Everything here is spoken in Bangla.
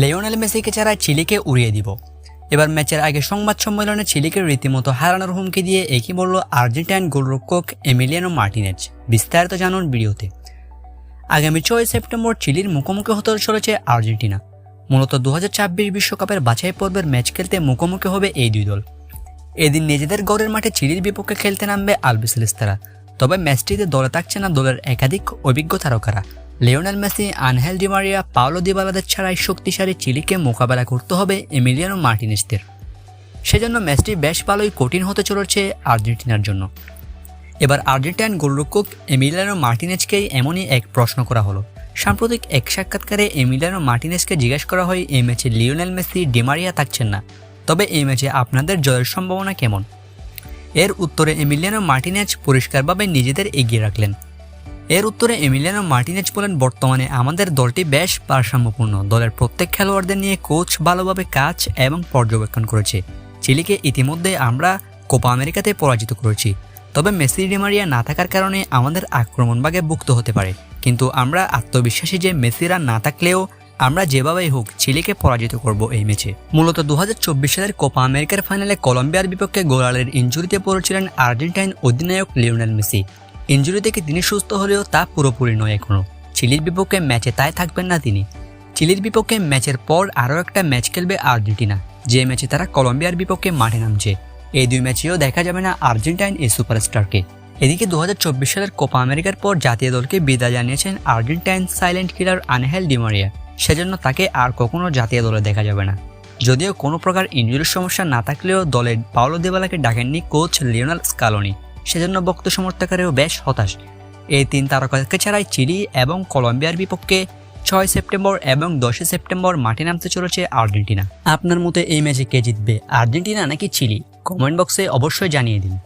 লিওনেল মেসিকে ছাড়া চিলিকে উড়িয়ে দিব। এবার ম্যাচের আগে সংবাদ সম্মেলনে চিলিকে রীতিমতো হারানোর হুমকি দিয়ে একই বলল আর্জেন্টাইন গোলরক্ষক এমিলিয়ানো মার্টিনেজ। বিস্তারিত জানুন ভিডিওতে। আগামী ছয় সেপ্টেম্বর চিলির মুখোমুখি হতে চলেছে আর্জেন্টিনা। মূলত দু বিশ্বকাপের বাছাই পর্বের ম্যাচ খেলতে মুখোমুখি হবে এই দুই দল। এদিন নিজেদের গড়ের মাঠে চিলির বিপক্ষে খেলতে নামবে আলবিসেলিস্তারা। তবে ম্যাচটিতে দলে থাকছে না দলের একাধিক অভিজ্ঞ তারকারা। Lionel Messi, Angel Di Maria Paulo দিবালাদের ছাড়াই শক্তিশালী চিলিকে মোকাবেলা করতে হবে এমিলিয়ানো মার্টিনেসদের সেজন্য ম্যাচটি বেশ ভালোই কঠিন হতে চলেছে আর্জেন্টিনার জন্য। এবার আর্জেন্টাইন গোলরক্ষক এমিলিয়ানো মার্টিনেজকেই এমনই এক প্রশ্ন করা হলো। সাম্প্রতিক এক সাক্ষাৎকারে এমিলিয়ানো মার্টিনেজকে জিজ্ঞেস করা হয়, এই ম্যাচে লিওনেল মেসি ডিমারিয়া থাকছেন না। তবে এই ম্যাচে আপনাদের জয়ের সম্ভাবনা কেমন? এর উত্তরে এমিলিয়ানো মার্টিনেজ পরিষ্কারভাবে নিজেদের এগিয়ে রাখলেন। এর উত্তরে এমিলিয়ানো মার্টিনেজ বলেন, বর্তমানে আমাদের দলটি বেশ ভারসাম্যপূর্ণ। দলের প্রত্যেক খেলোয়াড়দের নিয়ে কোচ ভালোভাবে কাজ এবং পর্যবেক্ষণ করেছে। চিলিকে ইতিমধ্যে আমরা কোপা আমেরিকাতে পরাজিত করেছি। তবে মেসি ডিমারিয়া না থাকার কারণে আমাদের আক্রমণ ভাগে ভুক্ত হতে পারে। কিন্তু আমরা আত্মবিশ্বাসী যে মেসিরা না থাকলেও আমরা যেভাবেই হোক চিলিকে পরাজিত করব এই ম্যাচে। মূলত দু হাজার চব্বিশ সালের কোপা আমেরিকার ফাইনালে কলম্বিয়ার বিপক্ষে গোলালের ইঞ্জুরিতে পড়েছিলেন আর্জেন্টাইন অধিনায়ক লিওনেল মেসি। ইঞ্জুরি থেকে তিনি সুস্থ হলেও তা পুরোপুরি নয় এখনও চিলির বিপক্ষে ম্যাচে তাই থাকবেন না তিনি। চিলির বিপক্ষে ম্যাচের পর আরও একটা ম্যাচ খেলবে আর্জেন্টিনা, যে ম্যাচে তারা কলম্বিয়ার বিপক্ষে মাঠে নামছে। এই দুই ম্যাচেও দেখা যাবে না আর্জেন্টাইন এই সুপারস্টারকে। এদিকে দু হাজার চব্বিশ সালের কোপা আমেরিকার পর জাতীয় দলকে বিদায় জানিয়েছেন Argentine silent killer Angel Di Maria সেজন্য তাকে আর কখনো জাতীয় দলে দেখা যাবে না। যদিও কোনো প্রকার ইঞ্জুরির সমস্যা না থাকলেও দলের পাওলো দেবালাকে ডাকেননি কোচ লিওনাল স্কালোনি। সেজন্য বক্ত সমর্থকেরও বেশ হতাশ। এই তিন তারকাকে ছাড়াই চিলি এবং কলম্বিয়ার বিপক্ষে ছয় সেপ্টেম্বর এবং দশই সেপ্টেম্বর মাঠে নামতে চলেছে আর্জেন্টিনা। আপনার মতে এই ম্যাচে কে জিতবে, আর্জেন্টিনা নাকি চিলি? কমেন্ট বক্সে অবশ্যই জানিয়ে দিন।